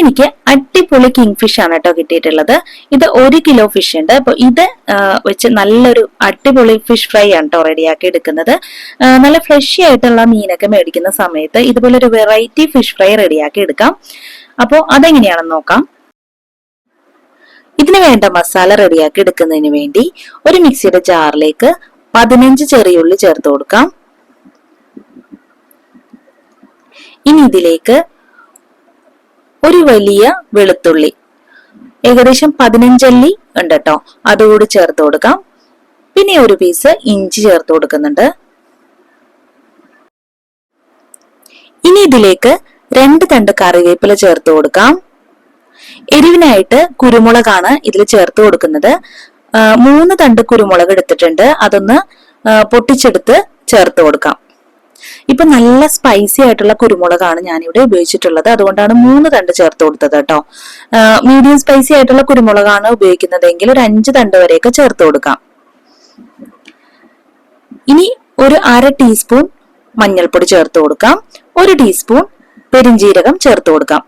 എനിക്ക് അടിപൊളി king fish ആണ് കേട്ടോ കിട്ടിയിട്ടുള്ളത്. ഇത് ഒരു കിലോ ഫിഷ് ഉണ്ട്. അപ്പൊ ഇത് വെച്ച് നല്ലൊരു അടിപൊളി ഫിഷ് ഫ്രൈ ആണ് കേട്ടോ റെഡിയാക്കി എടുക്കുന്നത്. നല്ല ഫ്രഷ് ആയിട്ടുള്ള മീനൊക്കെ മേടിക്കുന്ന സമയത്ത് ഇതുപോലെ ഒരു വെറൈറ്റി ഫിഷ് ഫ്രൈ റെഡിയാക്കി എടുക്കാം. അപ്പോൾ അതെങ്ങനെയാണെന്ന് നോക്കാം. ഇതിന് വേണ്ട മസാല റെഡിയാക്കി എടുക്കുന്നതിന് വേണ്ടി ഒരു മിക്സിയുടെ ജാറിലേക്ക് പതിനഞ്ച് ചെറിയുള്ളി ചേർത്ത് കൊടുക്കാം. ഇനി ഇതിലേക്ക് ഒരു വലിയ വെളുത്തുള്ളി. ഏകദേശം പതിനഞ്ചല്ലി ഉണ്ട് കേട്ടോ അതുകൂടി ചേർത്ത് കൊടുക്കാം. പിന്നെ ഒരു പീസ് ഇഞ്ചി ചേർത്ത് കൊടുക്കുന്നുണ്ട്. ഇനി ഇതിലേക്ക് രണ്ട് തണ്ട് കറിവേപ്പില ചേർത്ത് കൊടുക്കാം. എരിവിനായിട്ട് കുരുമുളകാണ് ഇതിൽ ചേർത്ത് കൊടുക്കുന്നത്. മൂന്ന് തണ്ട് കുരുമുളക് എടുത്തിട്ടുണ്ട്. അതൊന്ന് പൊട്ടിച്ചെടുത്ത് ചേർത്ത് കൊടുക്കാം. ഇപ്പൊ നല്ല സ്പൈസി ആയിട്ടുള്ള കുരുമുളകാണ് ഞാനിവിടെ ഉപയോഗിച്ചിട്ടുള്ളത്. അതുകൊണ്ടാണ് മൂന്ന് തണ്ട് ചേർത്ത് കൊടുത്തത് കേട്ടോ. മീഡിയം സ്പൈസി ആയിട്ടുള്ള കുരുമുളകാണ് ഉപയോഗിക്കുന്നതെങ്കിൽ ഒരു അഞ്ച് തണ്ട് വരെയൊക്കെ ചേർത്ത് കൊടുക്കാം. ഇനി ഒരു അര ടീസ്പൂൺ മഞ്ഞൾപ്പൊടി ചേർത്ത് കൊടുക്കാം. ഒരു ടീസ്പൂൺ പെരിഞ്ജീരകം ചേർത്ത് കൊടുക്കാം.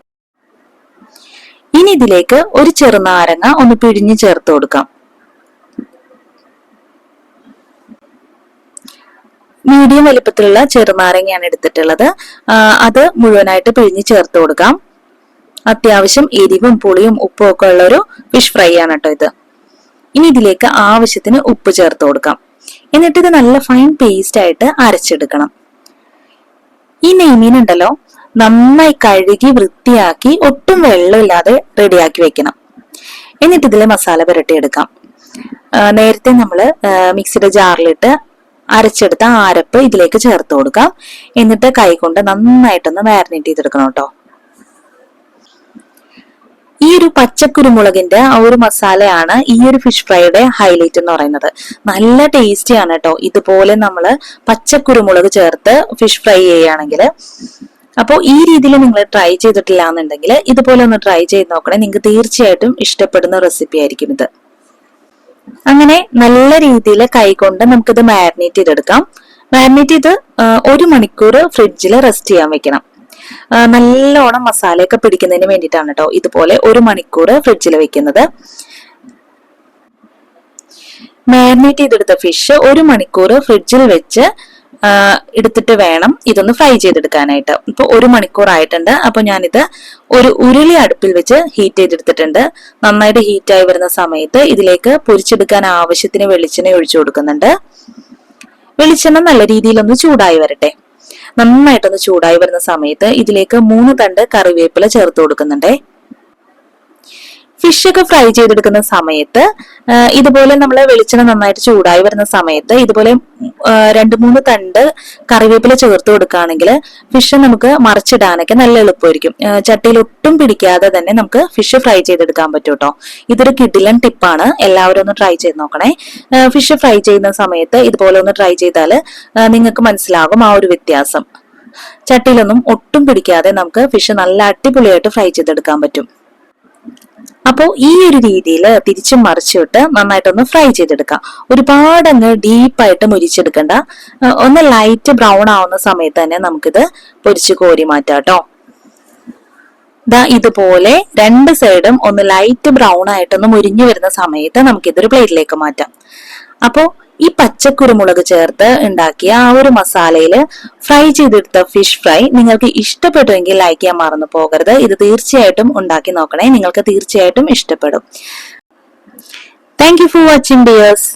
ഇനി ഇതിലേക്ക് ഒരു ചെറുനാരങ്ങ ഒന്ന് പിഴിഞ്ഞ് ചേർത്ത് കൊടുക്കാം. മീഡിയം വലിപ്പത്തിലുള്ള ചെറുനാരങ്ങയാണ് എടുത്തിട്ടുള്ളത്. അത് മുഴുവനായിട്ട് പിഴിഞ്ഞ് ചേർത്ത് കൊടുക്കാം. അത്യാവശ്യം എരിവും പുളിയും ഉപ്പും ഒക്കെ ഉള്ള ഒരു ഫിഷ് ഫ്രൈ ആണ് കേട്ടോ ഇത്. ഇനി ഇതിലേക്ക് ആവശ്യത്തിന് ഉപ്പ് ചേർത്ത് കൊടുക്കാം. എന്നിട്ട് ഇത് നല്ല ഫൈൻ പേസ്റ്റ് ആയിട്ട് അരച്ചെടുക്കണം. ഈ നെയ്മീൻ ഉണ്ടല്ലോ നന്നായി കഴുകി വൃത്തിയാക്കി ഒട്ടും വെള്ളമില്ലാതെ റെഡിയാക്കി വെക്കണം. എന്നിട്ട് ഇതിലെ മസാല പുരട്ടിയെടുക്കാം. നേരത്തെ നമ്മൾ മിക്സിയുടെ ജാറിലിട്ട് അരച്ചെടുത്ത ആരപ്പ് ഇതിലേക്ക് ചേർത്ത് കൊടുക്കാം. എന്നിട്ട് കൈകൊണ്ട് നന്നായിട്ടൊന്ന് മാരിനേറ്റ് ചെയ്തെടുക്കണം കേട്ടോ. ഈ ഒരു പച്ചക്കുരുമുളകിന്റെ ആ ഒരു മസാലയാണ് ഈ ഒരു ഫിഷ് ഫ്രൈയുടെ ഹൈലൈറ്റ് എന്ന് പറയുന്നത്. നല്ല ടേസ്റ്റി ആണ് കേട്ടോ. ഇതുപോലെ നമ്മൾ പച്ചക്കുരുമുളക് ചേർത്ത് ഫിഷ് ഫ്രൈ ചെയ്യുകയാണെങ്കിൽ. അപ്പോൾ ഈ രീതിയിൽ നിങ്ങൾ ട്രൈ ചെയ്തിട്ടില്ല എന്നുണ്ടെങ്കിൽ ഇതുപോലെ ഒന്ന് ട്രൈ ചെയ്ത് നോക്കണേ. നിങ്ങൾക്ക് തീർച്ചയായിട്ടും ഇഷ്ടപ്പെടുന്ന റെസിപ്പി ആയിരിക്കും ഇത്. അങ്ങനെ നല്ല രീതിയിൽ കൈകൊണ്ട് നമുക്കിത് മാരിനേറ്റ് ചെയ്തെടുക്കാം. മാരിനേറ്റ് ചെയ്ത് ഒരു മണിക്കൂർ ഫ്രിഡ്ജിൽ റെസ്റ്റ് ചെയ്യാൻ വെക്കണം. നല്ലോണം മസാലയൊക്കെ പിടിക്കുന്നതിന് വേണ്ടിയിട്ടാണ് കേട്ടോ ഇതുപോലെ ഒരു മണിക്കൂർ ഫ്രിഡ്ജിൽ വെക്കുന്നത്. മാരിനേറ്റ് ചെയ്തെടുത്ത ഫിഷ് ഒരു മണിക്കൂർ ഫ്രിഡ്ജിൽ വെച്ച് എടുത്തിട്ട് വേണം ഇതൊന്ന് ഫ്രൈ ചെയ്തെടുക്കാനായിട്ട്. ഇപ്പൊ ഒരു മണിക്കൂർ ആയിട്ടുണ്ട്. അപ്പൊ ഞാനിത് ഒരു ഉരുളി അടുപ്പിൽ വെച്ച് ഹീറ്റ് ചെയ്തെടുത്തിട്ടുണ്ട്. നന്നായിട്ട് ഹീറ്റ് ആയി വരുന്ന സമയത്ത് ഇതിലേക്ക് പൊരിച്ചെടുക്കാൻ ആവശ്യത്തിന് വെളിച്ചെണ്ണ ഒഴിച്ചു കൊടുക്കുന്നുണ്ട്. വെളിച്ചെണ്ണ നല്ല രീതിയിലൊന്ന് ചൂടായി വരട്ടെ. നന്നായിട്ടൊന്ന് ചൂടായി വരുന്ന സമയത്ത് ഇതിലേക്ക് മൂന്ന് തണ്ട് കറിവേപ്പില ചേർത്ത് കൊടുക്കുന്നുണ്ടേ. ഫിഷ് ഒക്കെ ഫ്രൈ ചെയ്തെടുക്കുന്ന സമയത്ത് ഇതുപോലെ നമ്മൾ വെളിച്ചെണ്ണ നന്നായിട്ട് ചൂടായി വരുന്ന സമയത്ത് ഇതുപോലെ രണ്ട് മൂന്ന് തണ്ട് കറിവേപ്പില ചേർത്ത് കൊടുക്കുകയാണെങ്കിൽ ഫിഷ് നമുക്ക് മറിച്ചിടാനൊക്കെ നല്ല എളുപ്പമായിരിക്കും. ചട്ടിയിൽ ഒട്ടും പിടിക്കാതെ തന്നെ നമുക്ക് ഫിഷ് ഫ്രൈ ചെയ്തെടുക്കാൻ പറ്റും കേട്ടോ ഇതൊരു കിഡിലൻ ടിപ്പാണ് എല്ലാവരും ഒന്ന് ട്രൈ ചെയ്ത് നോക്കണേ. ഫിഷ് ഫ്രൈ ചെയ്യുന്ന സമയത്ത് ഇതുപോലെ ഒന്ന് ട്രൈ ചെയ്താൽ നിങ്ങൾക്ക് മനസ്സിലാകും ആ ഒരു വ്യത്യാസം. ചട്ടിയിലൊന്നും ഒട്ടും പിടിക്കാതെ നമുക്ക് ഫിഷ് നല്ല അടിപൊളിയായിട്ട് ഫ്രൈ ചെയ്തെടുക്കാൻ പറ്റും. അപ്പോൾ ഈ ഒരു രീതിയിൽ തിരിച്ചും മറിച്ചിട്ട് നന്നായിട്ടൊന്ന് ഫ്രൈ ചെയ്തെടുക്കാം. ഒരുപാട് അങ്ങ് ഡീപ്പായിട്ട് മുരിച്ചെടുക്കണ്ട. ഒന്ന് ലൈറ്റ് ബ്രൗൺ ആവുന്ന സമയത്ത് തന്നെ നമുക്കിത് പൊരിച്ച് കോരി മാറ്റാം കേട്ടോ ദാ ഇതുപോലെ രണ്ട് സൈഡും ഒന്ന് ലൈറ്റ് ബ്രൗൺ ആയിട്ടൊന്ന് മുരിഞ്ഞു വരുന്ന സമയത്ത് നമുക്കിതൊരു പ്ലേറ്റിലേക്ക് മാറ്റാം. അപ്പോൾ ഈ പച്ചക്കുരുമുളക് ചേർത്ത് ഉണ്ടാക്കിയ ആ ഒരു മസാലയിൽ ഫ്രൈ ചെയ്തെടുത്ത ഫിഷ് ഫ്രൈ നിങ്ങൾക്ക് ഇഷ്ടപ്പെട്ടുവെങ്കിൽ ലൈക്ക് ചെയ്യാൻ മറന്നു പോകരുത്. ഇത് തീർച്ചയായിട്ടും ഉണ്ടാക്കി നോക്കണേ. നിങ്ങൾക്ക് തീർച്ചയായിട്ടും ഇഷ്ടപ്പെടും. Thank you for watching dears